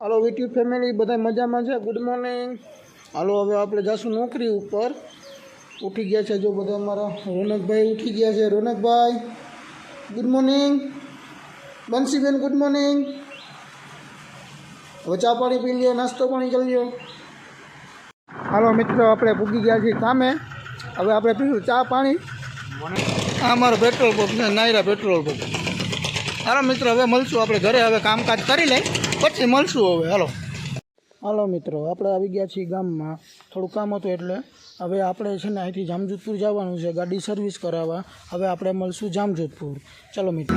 હાલો YouTube family બધા મજામાં છે? ગુડ મોર્નિંગ હાલો, હવે આપણે જઈશું નોકરી ઉપર. ઉઠી ગયા છે જો બધા અમારા રોનકભાઈ ઉઠી ગયા છે. રોનકભાઈ ગુડ મોર્નિંગ બંસીબેન ગુડ મોર્નિંગ હવે ચા પાણી પી લ્યો, નાસ્તો પાણી કરી લ્યો. હાલો, મિત્રો, આપણે પૂગી ગયા છીએ કામે. હવે આપણે પીશું ચા પાણી. આ અમારો પેટ્રોલ પંપ છે, નાયરા પેટ્રોલ પંપ હાલો, મિત્રો, હવે મળશું. આપણે ઘરે હવે કામકાજ કરી લઈ. પછી મળશું હવે. હાલો. હાલો મિત્રો, આપણે આવી ગયા છીએ ગામમાં. થોડું કામ હતું એટલે હવે આપણે છે ને અહીંથી જામજોધપુર જવાનું છે, ગાડી સર્વિસ કરાવવા. હવે આપણે મળશું જામજોધપુર. ચલો મિત્રો.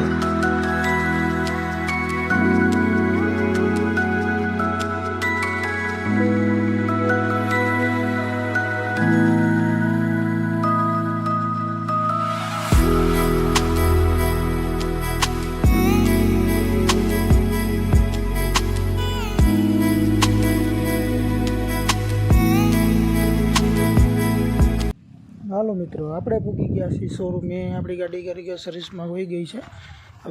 હાલો મિત્રો આપણે પૂકી ગયા છીએ શોરૂમે આપણી ગાડી કરી ગયા સર્વિસમાં હોઈ ગઈ છે.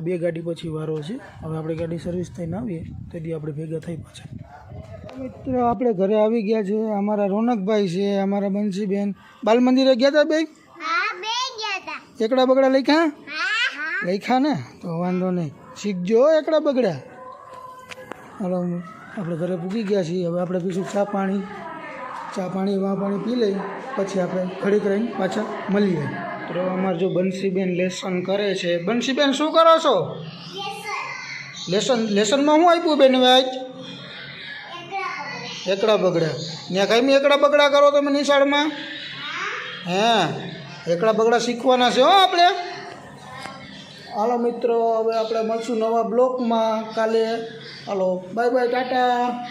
બે ગાડી પછી વારો છે. હવે આપણી ગાડી સર્વિસ થઈને આવીએ તેથી આપણે ભેગા થઈ પાછા. મિત્રો આપણે ઘરે આવી ગયા છે. અમારા રોનકભાઈ છે અમારા બંસીબેન. બાલ મંદિરે ગયા હતા બે હા બે ગયા તા. એકડા બગડા લખ્યા? લખ્યા ને? તો વાંધો નહીં. શીખજો એકડા બગડા. હાલો આપણે ઘરે પૂકી ગયા છીએ. હવે આપણે પીશું ચા પાણી. ચા પાણી વા પાણી પી લઈ, પછી આપણે ઘડીક રહીને પાછા મળીએ. તો અમારે જો બંસીબેન લેસન કરે છે. બંસીબેન, શું કરો છો? લેસન, લેસનમાં શું આપ્યું બેન હવે એકડા બગડા ત્યાં કાંઈ એકડા બગડા કરો તમે નિશાળમાં? હે? એકડા બગડા શીખવાના છે હો આપણે? હાલો મિત્રો, હવે આપણે મળશું નવા બ્લોકમાં. કાલે, હાલો, બાય બાય, ટાટા.